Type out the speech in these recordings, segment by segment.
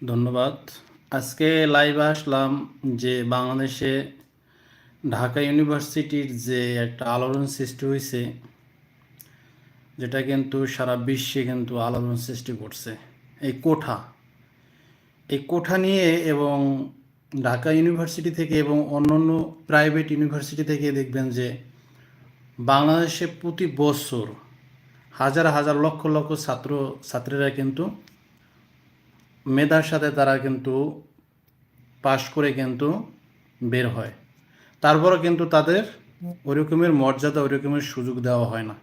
ধন্যবাদ। আজকে লাইভে আসলাম যে বাংলাদেশে ঢাকা ইউনিভার্সিটির যে একটা আলোড়ন সৃষ্টি হয়েছে যেটা কিন্তু সারা বিশ্বে কিন্তু আলোড়ন সৃষ্টি করছে। এই কোঠা। এই কোঠা নিয়ে এবং ঢাকা ইউনিভার্সিটি থেকে এবং অন্যান্য প্রাইভেট ইউনিভার্সিটি থেকে দেখবেন যে বাংলাদেশে প্রতি বছর হাজার হাজার লক্ষ লক্ষ ছাত্র, ছাত্রীরা কিন্তু মেধার সাথে তারা কিন্তু পাশ করে কিন্তু বের হয়। তারপরও কিন্তু তাদের ওইরকমের মর্যাদা ওইরকমের সুযোগ দেওয়া হয় না।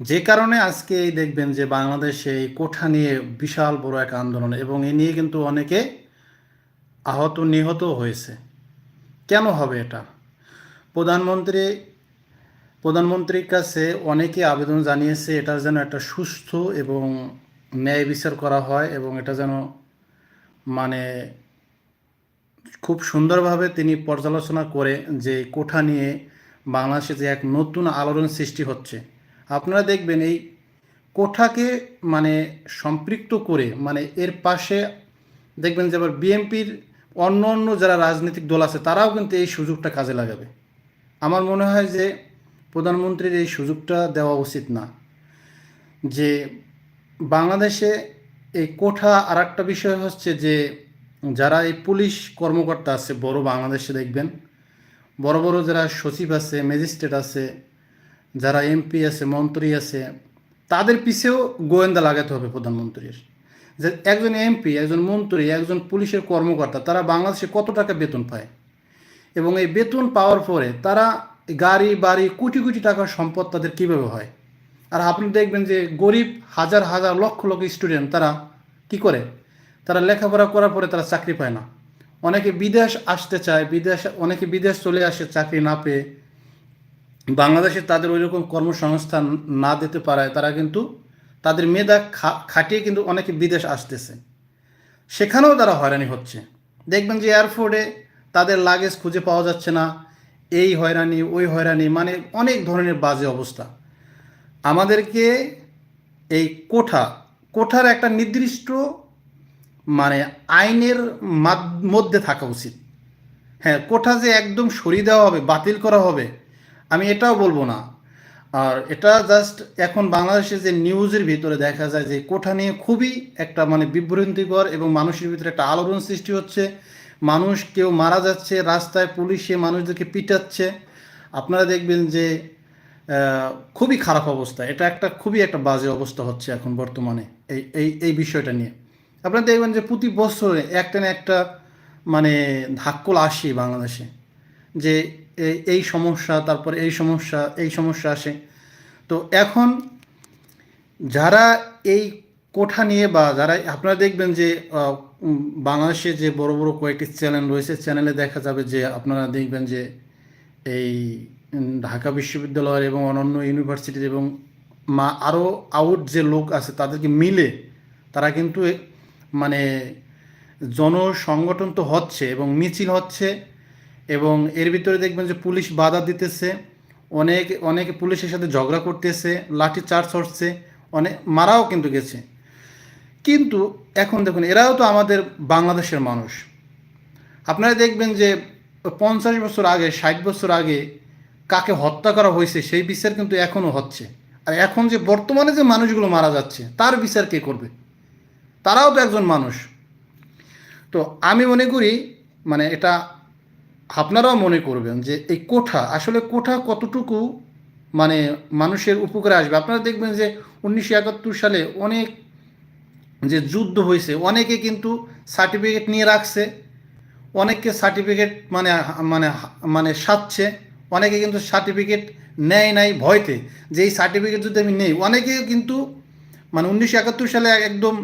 যে কারণে আজকে এই দেখবেন যে বাংলাদেশে এই কোঠা নিয়ে বিশাল বড় এক আন্দোলন এবং এ নিয়ে কিন্তু অনেকে আহত নিহত হয়েছে। কেন হবে এটা? প্রধানমন্ত্রী প্রধানমন্ত্রীর কাছে অনেকে আবেদন জানিয়েছে এটা যেন একটা সুস্থ এবং ন্যায় বিচার করা হয় এবং এটা যেন মানে খুব সুন্দরভাবে তিনি পর্যালোচনা করে যে কোঠা নিয়ে বাংলাদেশে যে এক নতুন আলোড়ন সৃষ্টি হচ্ছে। আপনারা দেখবেন এই কোঠাকে মানে সম্পৃক্ত করে মানে এর পাশে দেখবেন যে আবার বিএনপির অন্য অন্য যারা রাজনৈতিক দল আছে, তারাও কিন্তু এই সুযোগটা কাজে লাগাবে। আমার মনে হয় যে প্রধানমন্ত্রীর এই সুযোগটা দেওয়া উচিত না যে বাংলাদেশে এই কোঠা আর একটা বিষয় হচ্ছে যে যারা এই পুলিশ কর্মকর্তা আছে, বড় বাংলাদেশে দেখবেন, বড় বড় যারা সচিব আছে, ম্যাজিস্ট্রেট আছে, যারা এমপি আছে, মন্ত্রী আছে, তাদের পিছেও গোয়েন্দা লাগাতে হবে প্রধানমন্ত্রীর। যে একজন এমপি, একজন মন্ত্রী, একজন পুলিশের কর্মকর্তা, তারা বাংলাদেশে কত টাকা বেতন পায়? এবং এই বেতন পাওয়ার পরে তারা গাড়ি, বাড়ি, কোটি কোটি টাকার সম্পদ তাদের কীভাবে হয়? আর আপনি দেখবেন যে গরিব হাজার হাজার, লক্ষ লক্ষ স্টুডেন্ট তারা কি করে? তারা লেখাপড়া করার পরে তারা চাকরি পায় না। অনেকে বিদেশ আসতে চায়, বিদেশ, অনেকে বিদেশ চলে আসে চাকরি না পেয়ে। বাংলাদেশে তাদের ওই রকম কর্মসংস্থান না দিতে পারায় তারা কিন্তু তাদের মেধা খাটিয়ে কিন্তু অনেকে বিদেশ আসতেছে। সেখানেও তারা হয়রানি হচ্ছে। দেখবেন যে এয়ারপোর্টে তাদের লাগেজ খুঁজে পাওয়া যাচ্ছে না। এই হয়রানি, ওই হয়রানি মানে অনেক ধরনের বাজে অবস্থা। আমাদেরকে এই কোঠা, কোঠার একটা নির্দিষ্ট মানে আইনের মধ্যে থাকা উচিত। হ্যাঁ কোঠা যে একদম সরিয়ে দেওয়া হবে, বাতিল করা হবে, আমি এটাও বলব না। আর এটা জাস্ট এখন বাংলাদেশে যে নিউজের ভিতরে দেখা যায় যে কোঠা নিয়ে খুবই একটা মানে বিভ্রান্তিকর এবং মানুষের ভিতরে একটা আলোড়ন সৃষ্টি হচ্ছে। মানুষ কেউ মারা যাচ্ছে, রাস্তায় পুলিশে মানুষদেরকে পিটাচ্ছে। আপনারা দেখবেন যে খুবই খারাপ অবস্থা। এটা একটা খুবই একটা বাজে অবস্থা হচ্ছে এখন বর্তমানে এই এই এই বিষয়টা নিয়ে। আপনারা দেখবেন যে প্রতি বছরে একটা না একটা মানে ধাক্কল আসে বাংলাদেশে যে এই- সমস্যা, তারপরে এই সমস্যা এই সমস্যা আসে। তো এখন যারা এই কোঠা নিয়ে বা যারা, আপনারা দেখবেন যে বাংলাদেশে যে বড় বড় কয়েকটি চ্যানেল রয়েছে, চ্যানেলে দেখা যাবে যে আপনারা দেখবেন যে এই ঢাকা বিশ্ববিদ্যালয়ের এবং অন্যান্য ইউনিভার্সিটির এবং মা আরও আউট যে লোক আছে, তাদেরকে মিলে তারা কিন্তু মানে জনসংগঠন তো হচ্ছে এবং মিছিল হচ্ছে এবং এর ভিতরে দেখবেন যে পুলিশ বাধা দিতেছে, অনেক, অনেকে পুলিশের সাথে ঝগড়া করতেছে লাঠি চার্জ হচ্ছে, অনেক মারাও কিন্তু গেছে। কিন্তু এখন দেখুন, এরাও তো আমাদের বাংলাদেশের মানুষ। আপনারা দেখবেন যে পঞ্চাশ বছর আগে, ষাট বছর আগে কাকে হত্যা করা হয়েছে, সেই বিচার কিন্তু এখনও হচ্ছে। আর এখন যে বর্তমানে যে মানুষগুলো মারা যাচ্ছে, তার বিচার কে করবে? তারাও তো একজন মানুষ। তো আমি মনে করি মানে এটা আপনারাও মনে করবেন যে এই কোঠা, আসলে কোঠা কতটুকু মানে মানুষের উপকারে আসবে? আপনারা দেখবেন যে উনিশশো একাত্তর সালে অনেক যে যুদ্ধ হয়েছে অনেকে কিন্তু সার্টিফিকেট নিয়ে রাখছে, অনেককে সার্টিফিকেট মানে মানে মানে সাচ্ছে অনেকে কিন্তু সার্টিফিকেট নেয় নাই ভয়তে, যে এই সার্টিফিকেট যদি আমি নেই অনেকে কিন্তু মানে উনিশশো একাত্তর সালে একদম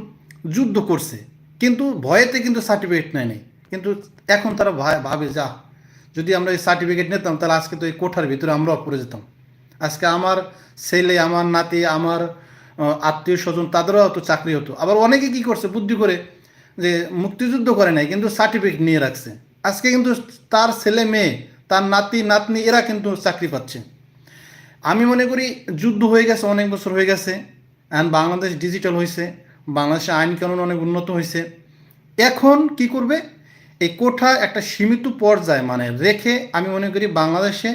যুদ্ধ করছে, কিন্তু ভয়েতে কিন্তু সার্টিফিকেট নেয় নাই, কিন্তু এখন তারা ভাবে যা, যদি আমরা এই সার্টিফিকেট নিতাম, তাহলে আজকে তো এই কোঠার ভিতরে আমরাও পড়ে যেতাম। আজকে আমার ছেলে, আমার নাতি, আমার আত্মীয় স্বজন, তাদেরও হয়তো চাকরি হতো। আবার অনেকে কি করছে, বুদ্ধি করে যে মুক্তিযুদ্ধ করে নাই, কিন্তু সার্টিফিকেট নিয়ে রাখছে। আজকে কিন্তু তার ছেলে মেয়ে, তার নাতি, নাতনি, এরা কিন্তু চাকরি পাচ্ছে। আমি মনে করি যুদ্ধ হয়ে গেছে, অনেক বছর হয়ে গেছে। অ্যান্ড বাংলাদেশ ডিজিটাল হয়েছে বাংলাদেশে আইন কানুন অনেক উন্নত হয়েছে এখন কি করবে? এই কোঠা একটা সীমিত পর্যায়ে মানে রেখে আমি মনে করি বাংলাদেশে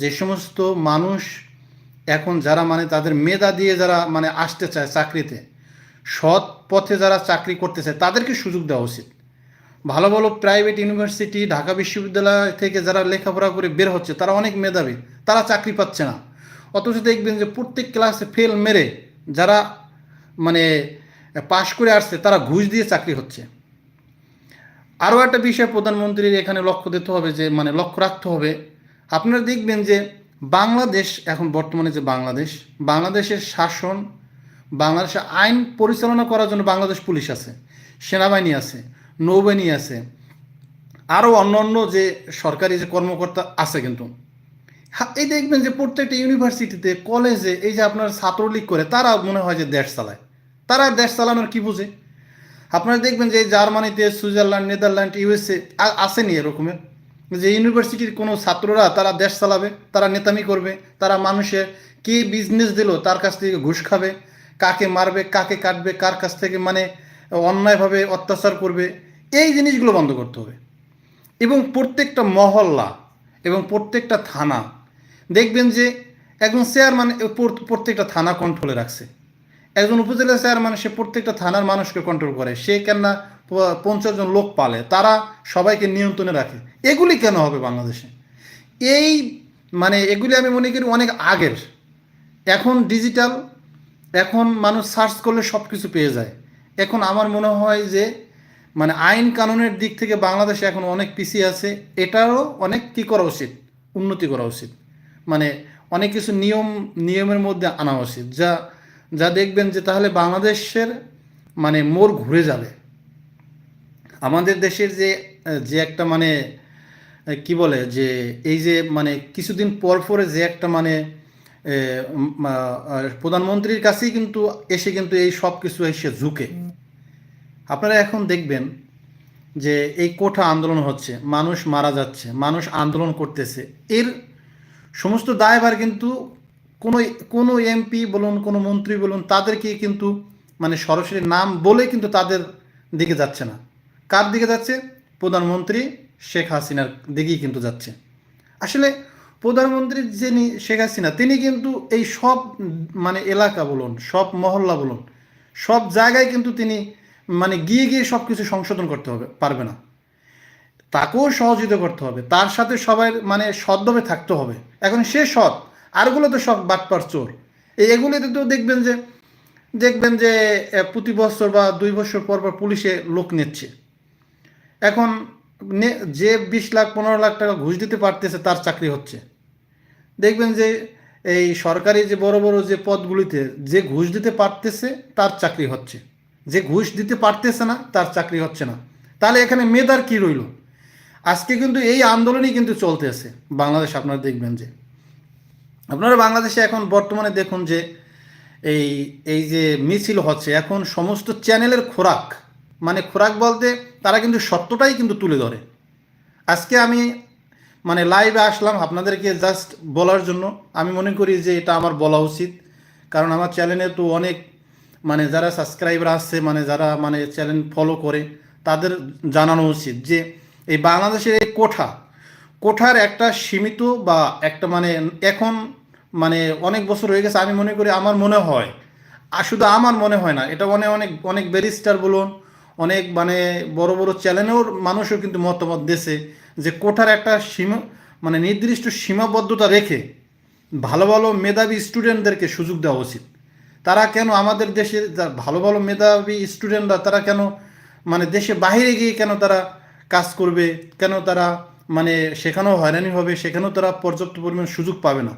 যে সমস্ত মানুষ এখন যারা মানে তাদের মেধা দিয়ে যারা মানে আসতে চায় চাকরিতে, সৎ পথে যারা চাকরি করতে চায়, তাদেরকে সুযোগ দেওয়া উচিত। ভালো ভালো প্রাইভেট ইউনিভার্সিটি ঢাকা বিশ্ববিদ্যালয় থেকে যারা লেখাপড়া করে বের হচ্ছে, তারা অনেক মেধাবী, তারা চাকরি পাচ্ছে না। অথচ দেখবেন যে প্রত্যেক ক্লাসে ফেল মেরে যারা মানে পাশ করে আসছে, তারা ঘুষ দিয়ে চাকরি হচ্ছে। আরও একটা বিষয় প্রধানমন্ত্রীর এখানে লক্ষ্য দিতে হবে যে মানে লক্ষ্য রাখতে হবে, আপনারা দেখবেন যে বাংলাদেশ, এখন বর্তমানে যে বাংলাদেশ, বাংলাদেশের শাসন বাংলাদেশে আইন পরিচালনা করার জন্য বাংলাদেশ পুলিশ আছে, সেনাবাহিনী আছে, নৌবাহিনী আছে, আরও অন্য অন্য যে সরকারি যে কর্মকর্তা আছে কিন্তু। এই দেখবেন যে প্রত্যেকটা ইউনিভার্সিটিতে, কলেজে, এই যে আপনার ছাত্রলীগ করে, তারা মনে হয় যে দেশ চালায়। তারা দেশ চালানোর কি বুঝে? আপনারা দেখবেন যে জার্মানিতে, সুইজারল্যান্ড, নেদারল্যান্ড, ইউএসএ আসেনি এরকমের যে ইউনিভার্সিটির কোনো ছাত্ররা তারা দেশ চালাবে, তারা নেতামি করবে, তারা মানুষের কি বিজনেস দিল তার কাছ থেকে ঘুষ খাবে, কাকে মারবে, কাকে কাটবে, কার কাছ থেকে মানে অন্যায়ভাবে অত্যাচার করবে, এই জিনিসগুলো বন্ধ করতে হবে। এবং প্রত্যেকটা মহল্লা এবং প্রত্যেকটা থানা, দেখবেন যে একজন চেয়ারম্যান প্রত- প্রত্যেকটা থানা কন্ট্রোলে রাখছে। একজন উপজেলা চেয়ারম্যান সে প্রত্যেকটা থানার মানুষকে কন্ট্রোল করে। সে কেন না প- পঞ্চাশ জন লোক পালে, তারা সবাইকে নিয়ন্ত্রণে রাখে। এগুলি কেন হবে বাংলাদেশে? এই মানে এগুলি আমি মনে করি অনেক আগের। এখন ডিজিটাল এখন মানুষ সার্চ করলে সব কিছু পেয়ে যায়। এখন আমার মনে হয় যে মানে আইন কানুনের দিক থেকে বাংলাদেশে এখন অনেক পিছিয়ে আছে। এটারও অনেক কী করা উচিত? উন্নতি করা উচিত। মানে অনেক কিছু নিয়ম, নিয়মের মধ্যে আনা উচিত, যা যা দেখবেন যে তাহলে বাংলাদেশের মানে মোড় ঘুরে যাবে। আমাদের দেশের যে যে একটা মানে কি বলে যে, এই যে মানে কিছুদিন পর পরে যে একটা মানে প্রধানমন্ত্রীর কাছেই কিন্তু এসে কিন্তু এই সব কিছু এসে ঝুঁকে। আপনারা এখন দেখবেন যে এই কোঠা আন্দোলন হচ্ছে, মানুষ মারা যাচ্ছে, মানুষ আন্দোলন করতেছে। এর সমস্ত দায়ভার কিন্তু কোনো কোনো এমপি বলুন, কোনো মন্ত্রী বলুন, তাদেরকে কিন্তু মানে সরাসরি নাম বলে কিন্তু তাদের দিকে যাচ্ছে না। কার দিকে যাচ্ছে? প্রধানমন্ত্রী শেখ হাসিনার দিকেই কিন্তু যাচ্ছে। আসলে প্রধানমন্ত্রী যিনি শেখ হাসিনা, তিনি কিন্তু এই সব মানে এলাকা বলুন, সব মহল্লা বলুন, সব জায়গায় কিন্তু তিনি মানে গিয়ে গিয়ে সব কিছু সংশোধন করতে হবে, পারবে না। তাকেও সহযোগিতা করতে হবে। তার সাথে সবাই মানে সৎভাবে থাকতে হবে। এখন সে সৎ আরগুলো তো সব বাটপার চোর। এই এগুলোতে তো দেখবেন যে দেখবেন যে প্রতি বছর বা দুই বছর পর পর পুলিশে লোক নিচ্ছে। এখন যে বিশ লাখ, পনেরো লাখ টাকা ঘুষ দিতে পারতেছে, তার চাকরি হচ্ছে। দেখবেন যে, এই সরকারি যে বড় বড় যে পদগুলিতে যে ঘুষ দিতে পারতেছে, তার চাকরি হচ্ছে। যে ঘুষ দিতে পারতেছে না, তার চাকরি হচ্ছে না। তাহলে এখানে মেধার কি রইল? আজকে কিন্তু এই আন্দোলনই কিন্তু চলতেছে। বাংলাদেশ আপনারা দেখবেন যে। আপনারা বাংলাদেশে এখন বর্তমানে দেখুন যে এই এই যে মিছিল হচ্ছে, এখন সমস্ত চ্যানেলের খোরাক মানে খোরাক বলতে তারা কিন্তু সত্যটাই কিন্তু তুলে ধরে। আজকে আমি মানে লাইভে আসলাম আপনাদেরকে জাস্ট বলার জন্য। আমি মনে করি যে এটা আমার বলা উচিত, কারণ আমার চ্যানেলে তো অনেক মানে যারা সাবস্ক্রাইবার আসছে মানে যারা মানে চ্যানেল ফলো করে, তাদের জানানো উচিত যে এই বাংলাদেশের এই কোঠা, কোঠার একটা সীমিত বা একটা মানে এখন মানে অনেক বছর হয়ে গেছে, আমি মনে করি আমার মনে হয়। আর শুধু আমার মনে হয় না, এটা অনেক অনেক অনেক ব্যারিস্টার বলুন, অনেক মানে বড় বড় চ্যানেলেও মানুষও কিন্তু মতামত দিয়েছে যে কোঠার একটা সীমা মানে নির্দিষ্ট সীমাবদ্ধতা রেখে ভালো ভালো মেধাবী স্টুডেন্টদেরকে সুযোগ দেওয়া উচিত। তারা কেন আমাদের দেশে ভালো ভালো মেধাবী স্টুডেন্টরা তারা কেন মানে দেশে বাইরে গিয়ে কেন তারা কাজ করবে? কেন তারা মানে সেখানেও হয়রানি হবে? সেখানেও তারা পর্যাপ্ত পরিমাণ সুযোগ পাবে না?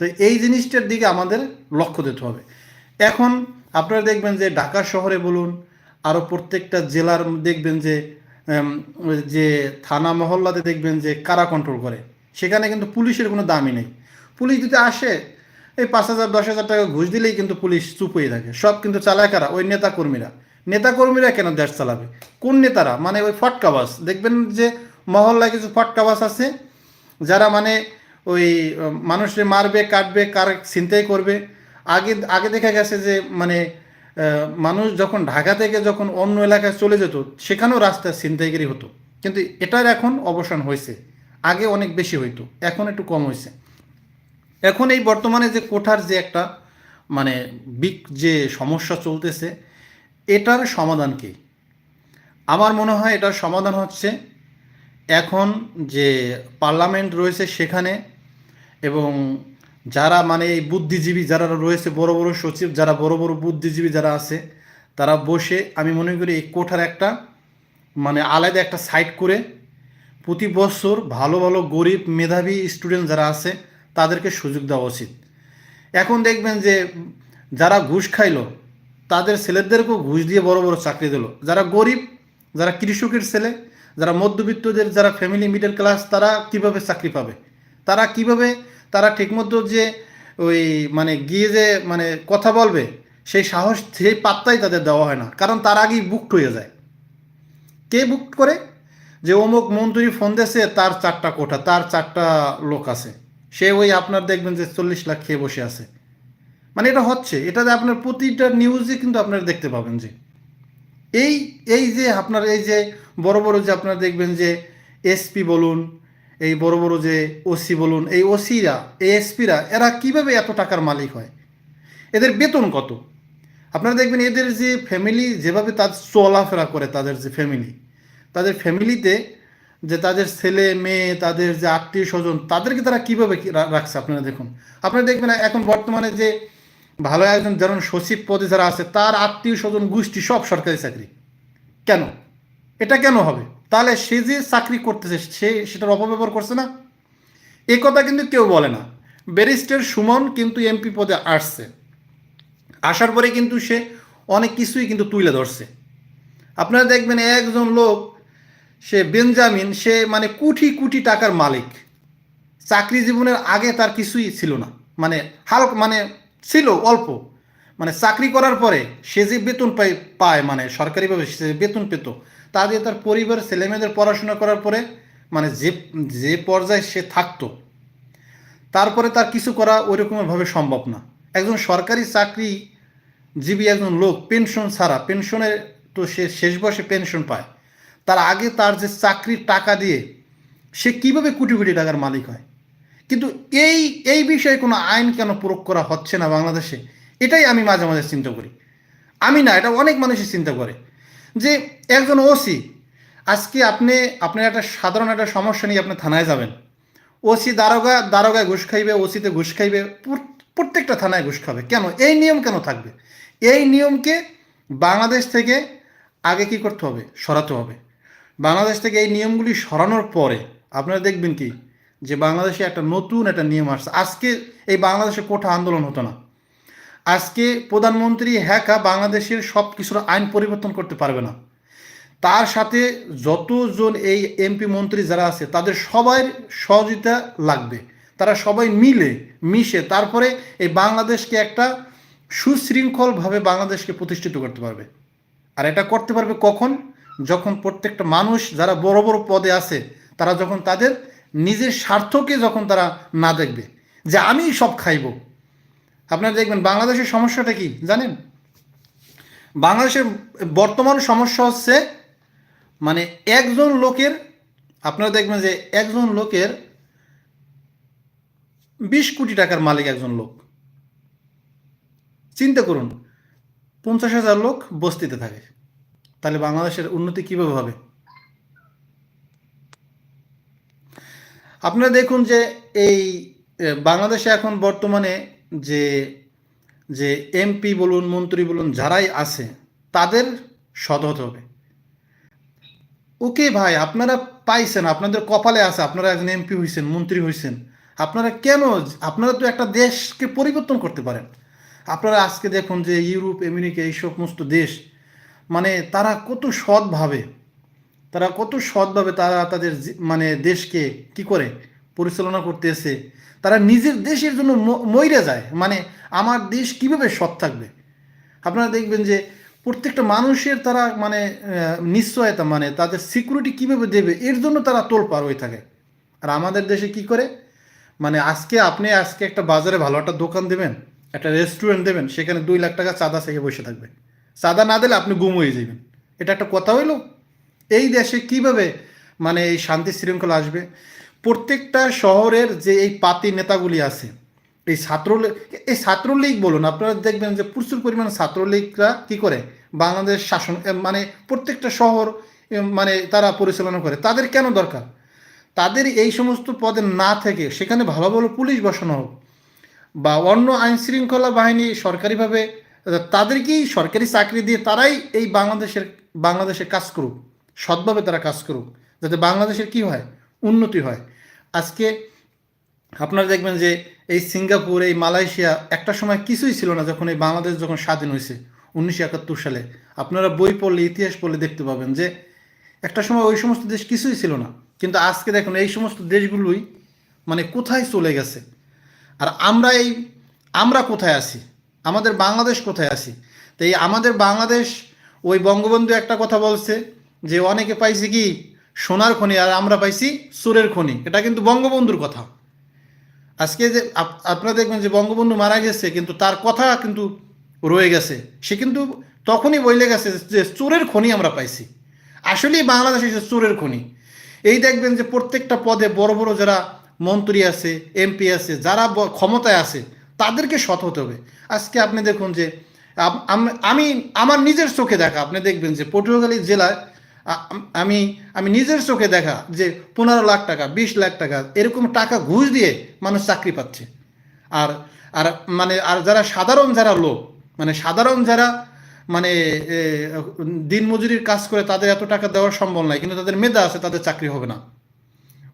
তো এই জিনিসটার দিকে আমাদের লক্ষ্য দিতে হবে। এখন আপনারা দেখবেন যে ঢাকা শহরে বলুন আরও প্রত্যেকটা জেলার দেখবেন যে যে থানা মহল্লাতে দেখবেন যে কারা কন্ট্রোল করে। সেখানে কিন্তু পুলিশের কোনো দামই নেই। পুলিশ যদি আসে, এই পাঁচ হাজার, দশ হাজার টাকা ঘুষ দিলেই কিন্তু পুলিশ চুপ হয়ে থাকে। সব কিন্তু চালায় কারা? ওই নেতা কর্মীরা নেতা কর্মীরা কেন দেশ চালাবে? কোন নেতারা? মানে ওই ফটকাবাস দেখবেন যে মহল্লায় কিছু ফটকাবাস আছে, যারা মানে ওই মানুষে মারবে, কাটবে, কার চিন্তাই করবে, আগে আগে দেখা গেছে যে মানে মানুষ যখন ঢাকা থেকে যখন অন্য এলাকায় চলে যেত, সেখানেও রাস্তায় ছিনতাইগিরি হতো। কিন্তু এটার এখন অবসান হয়েছে। আগে অনেক বেশি হইতো, এখন একটু কম হয়েছে। এখন এই বর্তমানে যে কোঠার যে একটা মানে বিক, যে সমস্যা চলতেছে, এটার সমাধান কি? আমার মনে হয় এটার সমাধান হচ্ছে, এখন যে পার্লামেন্ট রয়েছে সেখানে এবং যারা মানে এই বুদ্ধিজীবী যারা রয়েছে, বড় বড় সচিব, যারা বড় বড় বুদ্ধিজীবী যারা আছে, তারা বসে আমি মনে করি এই কোঠার একটা মানে আলাদা একটা সাইট করে প্রতি বছর ভালো ভালো গরিব, মেধাবী স্টুডেন্ট যারা আছে, তাদেরকে সুযোগ দেওয়া উচিত। এখন দেখবেন যে যারা ঘুষ খাইলো, তাদের ছেলেদেরকেও ঘুষ দিয়ে বড় বড় চাকরি দিল। যারা গরিব, যারা কৃষকের ছেলে, যারা মধ্যবিত্তদের, যারা ফ্যামিলি মিডল ক্লাস তারা কীভাবে চাকরি পাবে? তারা কীভাবে, তারা ঠিকমতো যে ওই মানে গিয়ে যে মানে কথা বলবে, সেই সাহস, সেই পাত্তাই তাদের দেওয়া হয় না। কারণ তার আগেই বুকড হয়ে যায়। কে বুক করে? যে অমুক মন্ত্রী ফোন দিয়েছে, তার চারটা কোঠা, তার চারটা লোক আছে। সে ওই আপনার দেখবেন যে চল্লিশ লাখ খেয়ে বসে আছে। মানে এটা হচ্ছে এটাতে আপনার প্রতিটা নিউজে কিন্তু আপনারা দেখতে পাবেন যে। এই এই যে আপনার, এই যে বড় বড় যে আপনারা দেখবেন যে এসপি বলুন এই বড় বড় যে ওসি বলুন, এই ওসিরা এএসপিরা এরা কীভাবে এত টাকার মালিক হয়? এদের বেতন কত? আপনারা দেখবেন এদের যে ফ্যামিলি যেভাবে তাদের চলাফেরা করে তাদের যে ফ্যামিলি তাদের ফ্যামিলিতে যে তাদের ছেলে, মেয়ে, তাদের যে আত্মীয় স্বজন তাদেরকে তারা কীভাবে রাখছে আপনারা দেখুন। আপনারা দেখবেন এখন বর্তমানে যে ভালো একজন যেমন সচিব পদে যারা আছে, তার আত্মীয় স্বজন গোষ্ঠী সব সরকারি চাকরি। কেন? এটা কেন হবে? তাহলে সে যে চাকরি করতেছে, সে সেটার অপব্যবহার করছে না? এ কথা কিন্তু কেউ বলে না। ব্যারিস্টার সুমন কিন্তু এমপি পদে আসছে। আসার পরে কিন্তু সে অনেক কিছুই কিন্তু তুলে ধরছে। আপনারা দেখবেন একজন লোক, সে বেঞ্জামিন, সে মানে কোটি কোটি টাকার মালিক। চাকরি জীবনের আগে তার কিছুই ছিল না। মানে হালক মানে ছিল অল্প। মানে চাকরি করার পরে সে যে বেতন পায় মানে সরকারিভাবে সে বেতন পেত তা দিয়ে তার পরিবার, ছেলেমেয়েদের পড়াশোনা করার পরে মানে যে যে পর্যায়ে সে থাকতো, তারপরে তার কিছু করা ওই রকমভাবে সম্ভব না। একজন সরকারি চাকরি জীবী একজন লোক পেনশন ছাড়া, পেনশনের তো সে শেষ বয়সে পেনশন পায়, তার আগে তার যে চাকরির টাকা দিয়ে সে কীভাবে কোটি কোটি টাকার মালিক হয়? কিন্তু এই এই বিষয়ে কোনো আইন কেন প্রয়োগ করা হচ্ছে না বাংলাদেশে? এটাই আমি মাঝে মাঝে চিন্তা করি। আমি না, এটা অনেক মানুষই চিন্তা করে। যে একজন ওসি, আজকে আপনি, আপনার একটা সাধারণ একটা সমস্যা নিয়ে আপনি থানায় যাবেন। ওসি দারোগা, দারোগায় ঘুষ খাইবে, ওসিতে ঘুষ খাইবে প্রত্যেকটা থানায় ঘুষ খাবে। কেন? এই নিয়ম কেন থাকবে? এই নিয়মকে বাংলাদেশ থেকে আগে কি করতে হবে? সরাতে হবে। বাংলাদেশ থেকে এই নিয়মগুলি সরানোর পরে আপনারা দেখবেন কি? যে বাংলাদেশে একটা নতুন একটা নিয়ম আসছে। আজকে এই বাংলাদেশে কোঠা আন্দোলন হতো না। আজকে প্রধানমন্ত্রী হ্যাকা বাংলাদেশের সব কিছুর আইন পরিবর্তন করতে পারবে না। তার সাথে যতজন এই এমপি মন্ত্রী যারা আছে, তাদের সবাই সহযোগিতা লাগবে। তারা সবাই মিলে, মিশে তারপরে এই বাংলাদেশকে একটা সুশৃঙ্খলভাবে বাংলাদেশকে প্রতিষ্ঠিত করতে পারবে। আর এটা করতে পারবে কখন? যখন প্রত্যেকটা মানুষ যারা বড় বড় পদে আছে, তারা যখন তাদের নিজের স্বার্থকে যখন তারা না দেখবে, যে আমি সব খাইব আপনারা দেখবেন বাংলাদেশের সমস্যাটা কি, জানেন? বাংলাদেশের বর্তমান সমস্যা হচ্ছে মানে একজন লোকের, আপনারা দেখবেন যে একজন লোকের বিশ কোটি টাকার মালিক একজন লোক। চিন্তা করুন, পঞ্চাশ হাজার লোক বস্তিতে থাকে। তাহলে বাংলাদেশের উন্নতি কীভাবে হবে? আপনারা দেখুন যে এই বাংলাদেশে এখন বর্তমানে যে যে এমপি বলুন, মন্ত্রী বলুন, যারাই আছে, তাদের সৎ হতে হবে। ওকে ভাই, আপনারা পাইছেন, আপনাদের কপালে আছে, আপনারা একজন এমপি হয়েছেন মন্ত্রী হয়েছেন আপনারা কেন, আপনারা তো একটা দেশকে পরিবর্তন করতে পারেন। আপনারা আজকে দেখুন যে ইউরোপ, আমেরিকা, এই সমস্ত দেশ মানে তারা কত সৎভাবে, তারা কত সৎভাবে তারা তাদের মানে দেশকে কি করে পরিচালনা করতেছে তারা নিজের দেশের জন্য মইরে যায়। মানে আমার দেশ কীভাবে সৎ থাকবে? আপনারা দেখবেন যে প্রত্যেকটা মানুষের তারা মানে নিশ্চয়তা মানে তাদের সিকিউরিটি কীভাবে দেবে, এর জন্য তারা তোলপার হয়ে থাকে। আর আমাদের দেশে কি করে? মানে আজকে আপনি আজকে একটা বাজারে ভালো একটা দোকান দেবেন, একটা রেস্টুরেন্ট দেবেন, সেখানে দুই লাখ টাকা চাঁদা থেকে বসে থাকবে। চাঁদা না দিলে আপনি গুম হয়ে যাবেন। এটা একটা কথা হইল। এই দেশে কীভাবে মানে এই শান্তি শৃঙ্খলা আসবে? প্রত্যেকটা শহরের যে এই পাতি নেতাগুলি আছে, এই ছাত্রলীগ এই ছাত্রলীগ বলুন, আপনারা দেখবেন যে প্রচুর পরিমাণে ছাত্রলীগরা কি করে? বাংলাদেশ শাসন মানে প্রত্যেকটা শহর মানে তারা পরিচালনা করে। তাদের কেন দরকার? তাদের এই সমস্ত পদে না থেকে সেখানে ভালো ভালো পুলিশ বসানো হোক বা অন্য আইন শৃঙ্খলা বাহিনী সরকারিভাবে, তাদেরকেই সরকারি চাকরি দিয়ে তারাই এই বাংলাদেশের, বাংলাদেশে কাজ করুক, সৎভাবে তারা কাজ করুক, যাতে বাংলাদেশের কি হয়? উন্নতি হয়। আজকে আপনারা দেখবেন যে এই সিঙ্গাপুর, এই মালয়েশিয়া একটা সময় কিছুই ছিল না যখন এই বাংলাদেশ যখন স্বাধীন হয়েছে, উনিশশো একাত্তর সালে। আপনারা বই পড়লে, ইতিহাস পড়লে দেখতে পাবেন যে একটা সময় ওই সমস্ত দেশ কিছুই ছিল না। কিন্তু আজকে দেখুন, এই সমস্ত দেশগুলোই মানে কোথায় চলে গেছে? আর আমরা এই, আমরা কোথায় আছি? আমাদের বাংলাদেশ কোথায় আছি? তাই আমাদের বাংলাদেশ, ওই বঙ্গবন্ধু একটা কথা বলছে যে, অনেকে পাইছে কি? সোনার খনি আর আমরা পাইছি সুরের খনি। এটা কিন্তু বঙ্গবন্ধুর কথা। আজকে যে আপ- আপনারা দেখবেন যে বঙ্গবন্ধু মারা গেছে, কিন্তু তার কথা কিন্তু রয়ে গেছে। সে কিন্তু তখনই বলে গেছে যে চোরের খনি আমরা পাইছি। আসলেই বাংলাদেশে যে চোরের খনি। এই দেখবেন যে প্রত্যেকটা পদে বড় বড় যারা মন্ত্রী আছে, এমপি আছে, যারা ক্ষমতায় আছে, তাদেরকে সৎ হতে হবে। আজকে আপনি দেখুন যে আম- আম- আমি, আমার নিজের চোখে দেখা, আপনি দেখবেন যে পটুয়াখালী জেলায় আম- আমি নিজের চোখে দেখা যে পনেরো লাখ টাকা, বিশ লাখ টাকা, এরকম টাকা ঘুষ দিয়ে মানুষ চাকরি পাচ্ছে। আর আর মানে আর যারা সাধারণ যারা লোক মানে সাধারণ যারা মানে দিনমজুরির কাজ করে তাদের এত টাকা দেওয়া সম্ভব নয় কিন্তু তাদের মেধা আছে, তাদের চাকরি হবে না।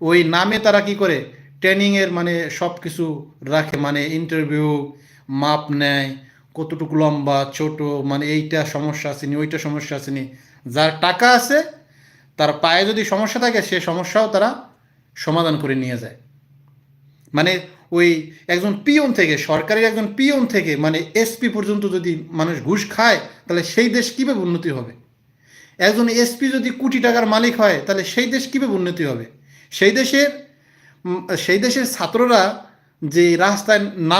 ওই নামে তারা কি করে? ট্রেনিংয়ের মানে সব কিছু রাখে মানে ইন্টারভিউ মাপ নেয়, কতটুকু লম্বা, ছোট মানে এইটা সমস্যা আসেনি ওইটা সমস্যা আসেনি যার টাকা আছে, তার পায়ে যদি সমস্যা থাকে, সে সমস্যাও তারা সমাধান করে নিয়ে যায়। মানে ওই একজন পিয়ন থেকে, সরকারের একজন পিয়ন থেকে মানে এসপি পর্যন্ত যদি মানুষ ঘুষ খায়, তাহলে সেই দেশ কীভাবে উন্নতি হবে? একজন এসপি যদি কোটি টাকার মালিক হয়, তাহলে সেই দেশ কীভাবে উন্নতি হবে? সেই দেশের সেই দেশের ছাত্ররা যে রাস্তায় না